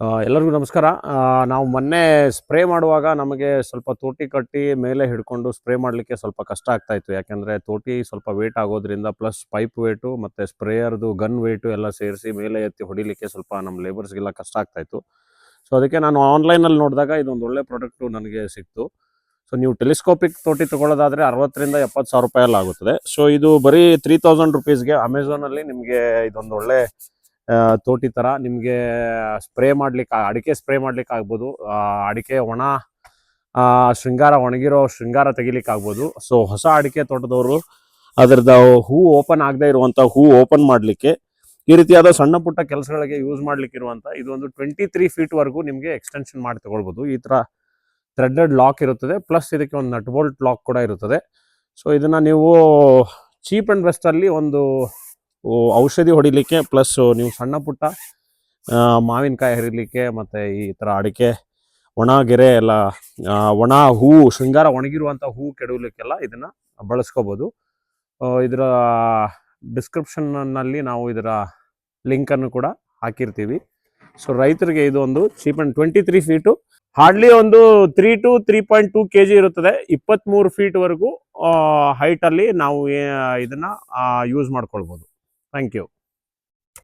ಎಲ್ಲರಿಗೂ ನಮಸ್ಕಾರ. ನಾವು ಮೊನ್ನೆ ಸ್ಪ್ರೇ ಮಾಡುವಾಗ ನಮಗೆ ಸ್ವಲ್ಪ ತೋಟಿ ಕಟ್ಟಿ ಮೇಲೆ ಹಿಡ್ಕೊಂಡು ಸ್ಪ್ರೇ ಮಾಡಲಿಕ್ಕೆ ಸ್ವಲ್ಪ ಕಷ್ಟ ಆಗ್ತಾ ಇತ್ತು. ಯಾಕೆಂದರೆ ತೋಟಿ ಸ್ವಲ್ಪ ವೇಟ್ ಆಗೋದ್ರಿಂದ ಪ್ಲಸ್ ಪೈಪ್ ವೇಟು ಮತ್ತು ಸ್ಪ್ರೇಯರ್ದು ಗನ್ ವೇಟು ಎಲ್ಲ ಸೇರಿಸಿ ಮೇಲೆ ಎತ್ತಿ ಹೊಡಿಲಿಕ್ಕೆ ಸ್ವಲ್ಪ ನಮ್ಮ ಲೇಬರ್ಸ್ಗೆಲ್ಲ ಕಷ್ಟ ಆಗ್ತಾ ಇತ್ತು. ಸೊ ಅದಕ್ಕೆ ನಾನು ಆನ್ಲೈನಲ್ಲಿ ನೋಡಿದಾಗ ಇದೊಂದು ಒಳ್ಳೆ ಪ್ರಾಡಕ್ಟು ನನಗೆ ಸಿಕ್ತು. ಸೊ ನೀವು ಟೆಲಿಸ್ಕೋಪಿಕ್ ತೋಟಿ ತೊಗೊಳ್ಳೋದಾದರೆ ಅರವತ್ತರಿಂದ ಎಪ್ಪತ್ತು ಸಾವಿರ ರೂಪಾಯಿ ಎಲ್ಲ ಆಗುತ್ತದೆ ಸೊ ಇದು ಬರೀ ತ್ರೀ ತೌಸಂಡ್ ರುಪೀಸ್ಗೆ ಅಮೆಝಾನಲ್ಲಿ ನಿಮಗೆ ಇದೊಂದು ಒಳ್ಳೆ ತೋಟಿ ಥರ ನಿಮಗೆ ಸ್ಪ್ರೇ ಮಾಡ್ಲಿಕ್ಕೆ, ಅಡಿಕೆ ಸ್ಪ್ರೇ ಮಾಡ್ಲಿಕ್ಕೆ ಆಗ್ಬೋದು. ಅಡಿಕೆ ಒಣ ಶೃಂಗಾರ ಒಣಗಿರೋ ಶೃಂಗಾರ ತೆಗಿಲಿಕ್ಕೆ ಆಗ್ಬೋದು. ಸೊ ಹೊಸ ಅಡಿಕೆ ತೋಟದವರು ಅದರದ ಹೂ ಓಪನ್ ಆಗದೆ ಇರುವಂಥ ಹೂ ಓಪನ್ ಮಾಡಲಿಕ್ಕೆ, ಈ ರೀತಿಯಾದ ಸಣ್ಣ ಪುಟ್ಟ ಕೆಲಸಗಳಿಗೆ ಯೂಸ್ ಮಾಡ್ಲಿಕ್ಕೆ ಇರುವಂಥ ಇದು ಒಂದು ಟ್ವೆಂಟಿ ತ್ರೀ ಫೀಟ್ವರೆಗೂ ನಿಮಗೆ ಎಕ್ಸ್ಟೆನ್ಷನ್ ಮಾಡಿ ತಗೊಳ್ಬೋದು. ಈ ಥರ ಥ್ರೆಡೆಡ್ ಲಾಕ್ ಇರುತ್ತದೆ. ಪ್ಲಸ್ ಇದಕ್ಕೆ ಒಂದು ನಟ್ ಬೋಲ್ಟ್ ಲಾಕ್ ಕೂಡ ಇರುತ್ತದೆ. ಸೊ ಇದನ್ನು ನೀವು ಚೀಪ್ ಆ್ಯಂಡ್ ಬೆಸ್ಟಲ್ಲಿ ಒಂದು ಔಷಧಿ ಹೊಡಿಲಿಕ್ಕೆ ಪ್ಲಸ್ ನೀವು ಸಣ್ಣ ಪುಟ್ಟ ಮಾವಿನಕಾಯಿ ಹರಿಲಿಕ್ಕೆ ಮತ್ತು ಈ ಥರ ಅಡಿಕೆ, ಒಣ ಗೆರೆ ಎಲ್ಲ ಒಣ ಹೂವು ಶೃಂಗಾರ ಒಣಗಿರುವಂಥ ಹೂವು ಕೆಡವಲಿಕ್ಕೆಲ್ಲ ಇದನ್ನು ಬಳಸ್ಕೋಬೋದು. ಇದರ ಡಿಸ್ಕ್ರಿಪ್ಷನ್ನಲ್ಲಿ ನಾವು ಇದರ ಲಿಂಕನ್ನು ಕೂಡ ಹಾಕಿರ್ತೀವಿ. ಸೊ ರೈತರಿಗೆ ಇದು ಒಂದು cheap and twenty three feet hardly ಒಂದು three to three point two K G ಇರುತ್ತದೆ ಇಪ್ಪತ್ತ್ಮೂರು ಫೀಟ್ವರೆಗೂ ಹೈಟಲ್ಲಿ ನಾವು ಇದನ್ನ ಯೂಸ್ ಮಾಡ್ಕೊಳ್ಬೋದು. Thank you.